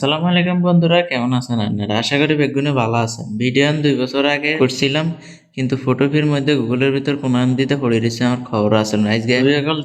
সালাম আলাইকুম বন্ধুরা, কেমন আছেন আপনারা? আশা করি বেগুনে ভালো আছেন। ভিডিও দুই বছর আগে করছিলাম, কিন্তু ফটোপির মধ্যে গুগলের ভিতর প্রমাণ দিতে পড়ে রয়েছে আমার খবর আছে না আজকে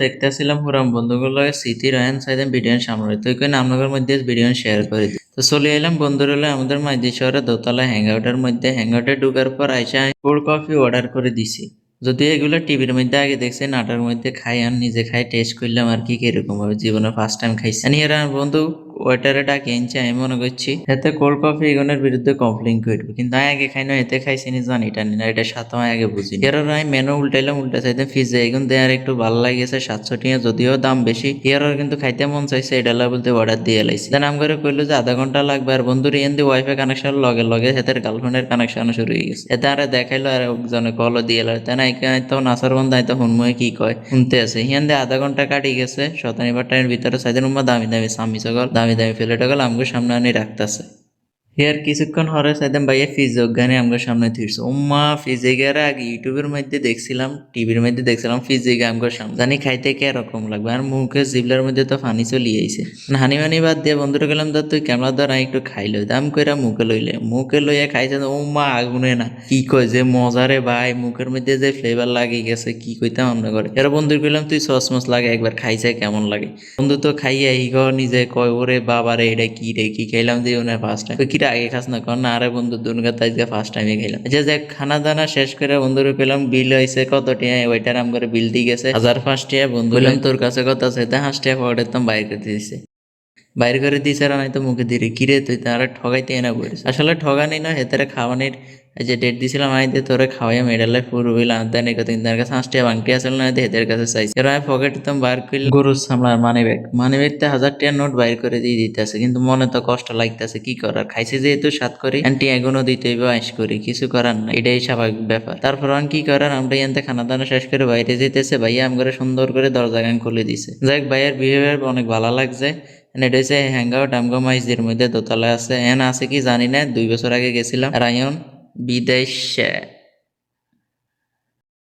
দেখতেছিলাম পুরাম বন্ধুগুলো স্মৃতি রয়্যান সাইদেন ভিডিও সামনে। তো ওইখানে আপনাদের মধ্যে ভিডিও শেয়ার করে দিই। তো চলে এলাম বন্ধুরা আমাদের মাঝি শহরে দোতলা হ্যাংআউটের মধ্যে। হ্যাংআউটে ঢুকার পর আইসা কোল্ড কফি অর্ডার করে দিছি। যদি এগুলো টিভির মধ্যে আগে দেখছি, নাটার মধ্যে খাই আর নিজে খাই টেস্ট করলাম আর কি কীরকম হবে। জীবনে ফার্স্ট টাইম খাইছি। আর বন্ধু ওয়েটারে ডাকে এনছে আমি মনে করছি এতে কোল্ড কফি এগুলোর বিরুদ্ধে কমপ্লেন করব কিন্তু আমি আগে খাই না এতে খাইছি নি জানি, এটা না এটা সাত আমি আগে বুঝি এর আমি মেনু উল্টাইলাম উল্টা চাইতে ফিজে এগুন দেয় আর একটু ভালো লাগেছে, সাতশো টিয়া যদিও দাম বেশি। এর কিন্তু খাইতে মন চাইছে, এটা বলতে অর্ডার দিয়ে লাইছি। দেন আমি করে কইলো যে আধা ঘণ্টা লাগবে, আর বন্ধুর এন দিয়ে ওয়াইফাই কানেকশন লগে লগে হেতের গার্লফ্রেন্ডের কানেকশন শুরু হয়ে গেছে। এতে আর দেখাইলো, আর একজনে কলও দিয়ে এলো। তাই না তো নাসার বন্ধু আইতো হুনমুয়ে কি কয়, শুনতে আছে। হিয়ান আধা ঘণ্টা কাটি গেছে শতানিবার টাইমের ভিতরে সাইদের উম্মা দামি দামি সামি দামি দামি ফেলে টাকল আমাকে সামনে আনি রাখতেছে। হিয়ার কিছুক্ষণ হরে সাইদাম ভাইয়া ফিজ অজ্ঞানে আমগো সামনে থিরছে উম্মা ফিজে গেলে আগে ইউটিউবের মধ্যে দেখছিলাম, টিভির মধ্যে দেখছিলাম ফিজে গে আমগো সামনে। জানি খাইতে কে রকম লাগবে, আর মুখে জিবলার মধ্যে তো পানি চলি আইছে। হানি মানি বাদ দিয়ে বন্ধুরা গেলাম, ধর তুই ক্যামেরা আমি একটু খাইলো দাম কইরা মুখে লইলে। মুখে লইয়া খাইছে তো উম্মা, আগুনে না। কি কয় যে মজারে ভাই, মুখের মধ্যে যে ফ্লেভার লাগে গেছে, কি কইতাম আমরা করে এরা বন্ধু কইলাম, তুই সস মস লাগে, একবার খাইছে কেমন লাগে? বন্ধু তো খাইয়া এই ঘর নিজে কয়, ওরে বাবা রে এটা কি রে, কি খাইলাম দিয়ে ওনার ফার্স্ট টাইম কিরা আগে খাস না কর না, আরে বন্ধু, দুর্গা আজকে ফার্স্ট টাইমে গেলাম। যে যে খানা দানা শেষ করে বন্ধুরে পেলাম, বিল হয়েছে কত টিয়া, ওইটার আম করে বিল দিয়ে গেছে হাজার পাঁচ টিয়া। বন্ধু বললাম, তোর কাছে কত আছে? তা হাঁস টিয়া পকেটের তো বাইর করে দিয়েছে। বাইর করে দিয়েছে আর নাই তো মুখে দিয়ে, কিরে, তুই তারা ঠগাইতে এনে বলিস আসলে ঠগানি না, হেতারে খাওয়ানির এই যে ডেট দিছিলাম, আমি তোরে খাওয়াই মেডালে পুরো হইলাম দেন একে তিন তার কাছে না হেদের কাছে চাইছি। এর আমি পকেট তো বার করলে গরুর সামলার মানি ব্যাগ মানি ব্যাগতে হাজার টিয়ার নোট বাইর করে দিয়ে দিতেছে, কিন্তু মনে তো কষ্ট লাগতেছে, কি করার খাইছে যেহেতু সাত করি অ্যান্টি এগুনো দিতে হইবে আইস করি কিছু করার না এটাই স্বাভাবিক ব্যাপার তারপর আমি কি করার আমরা এনতে খানা দানা শেষ করে বাইরে যেতেছে, ভাইয়া আম করে সুন্দর করে দরজা গান খুলে দিছে। যাক ভাইয়ের বিহেভিয়ার অনেক ভালো লাগছে। এটা হচ্ছে হ্যাং আউট মাইজদের মধ্যে দোতলায় আছে, এন আছে কি জানি না দুই বছর আগে গেছিলাম রায়ন বিদেশে